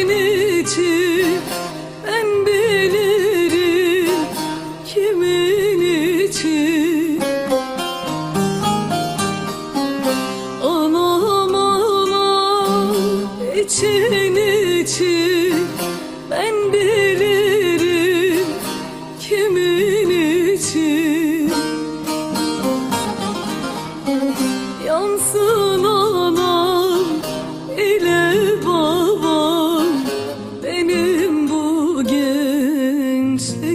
kimin için ben bilirim kimin için. Anam anam için için ben bilirim kimin için. Yansın o sleep.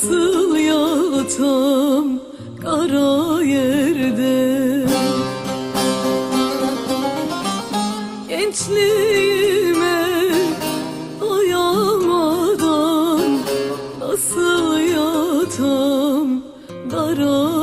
nasıl yatam kara yerde? Gençliğime ayamadan nasıl yatam kara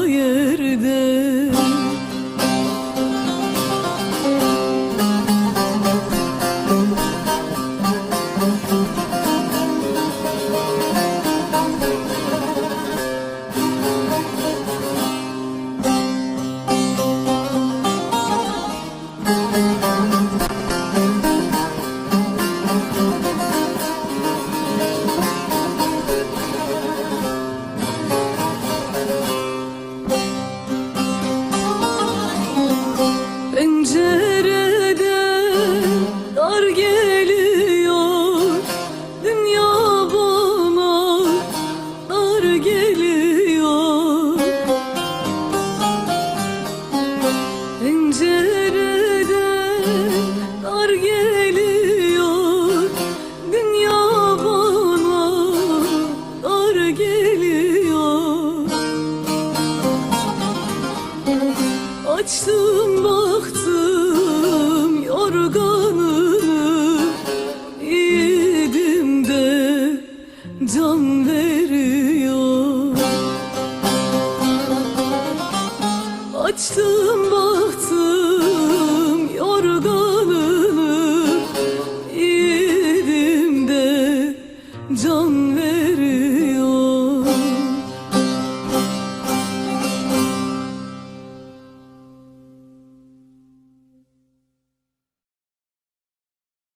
angel